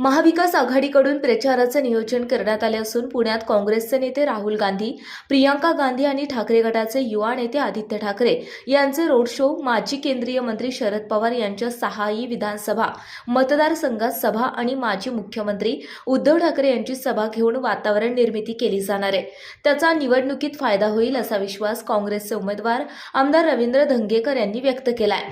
महाविकास आघाडीकडून प्रचाराचं नियोजन करण्यात आले असून पुण्यात काँग्रेसचे नेते राहुल गांधी प्रियांका गांधी आणि ठाकरे गटाचे युवा नेते आदित्य ठाकरे यांचे रोड शो माजी केंद्रीय मंत्री शरद पवार यांच्या सहाही विधानसभा मतदारसंघात सभा आणि माजी मुख्यमंत्री उद्धव ठाकरे यांची सभा घेऊन वातावरण निर्मिती केली जाणार आहे. त्याचा निवडणुकीत फायदा होईल असा विश्वास काँग्रेसचे उमेदवार आमदार रवींद्र धंगेकर यांनी व्यक्त केलाय.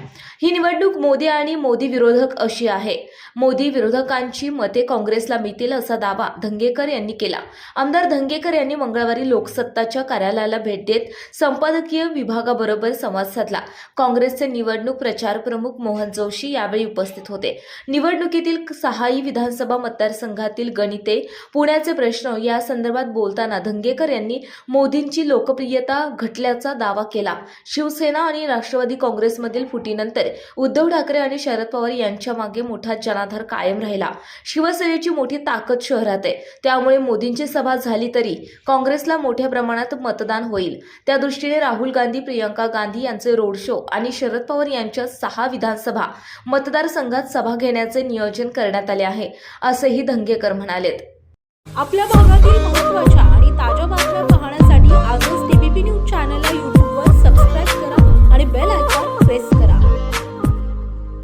ही निवडणूक मोदी आणि मोदी विरोधक अशी आहे. मोदी विरोधकांची मते काँग्रेसला मिळतील असा दावा धंगेकर यांनी केला. आमदार धंगेकर यांनी मंगळवारी लोकसत्ताच्या कार्यालयाला भेट देत संपादकीय विभागाबरोबर संवाद साधला. काँग्रेसचे निवडणूक प्रचार प्रमुख मोहन जोशी यावेळी उपस्थित होते. निवडणुकीतील सहाही विधानसभा मतदारसंघातील गणिते पुण्याचे प्रश्न या संदर्भात बोलताना धंगेकर यांनी मोदींची लोकप्रियता घटल्याचा दावा केला. शिवसेना आणि राष्ट्रवादी काँग्रेसमधील फुटीनंतर उद्धव ठाकरे आणि शरद पवार यांच्या मागे मोठा जनाधार कायम राहिला. शिवसेनेची मोठी ताकद शहरात आहे. त्यामुळे मोदींची सभा झाली तरी काँग्रेसला मोठ्या प्रमाणात मतदान होईल. त्या दृष्टीने राहुल गांधी प्रियंका गांधी यांचे रोड शो आणि शरद पवार यांच्या सहा विधानसभा मतदारसंघात सभा घेण्याचे नियोजन करण्यात आले आहे असेही धंगेकर म्हणालेत. आपल्या भागातील महत्त्वाच्या आणि ताज्या बातम्या पाहण्यासाठी आजच टीबीपी न्यूज चॅनलला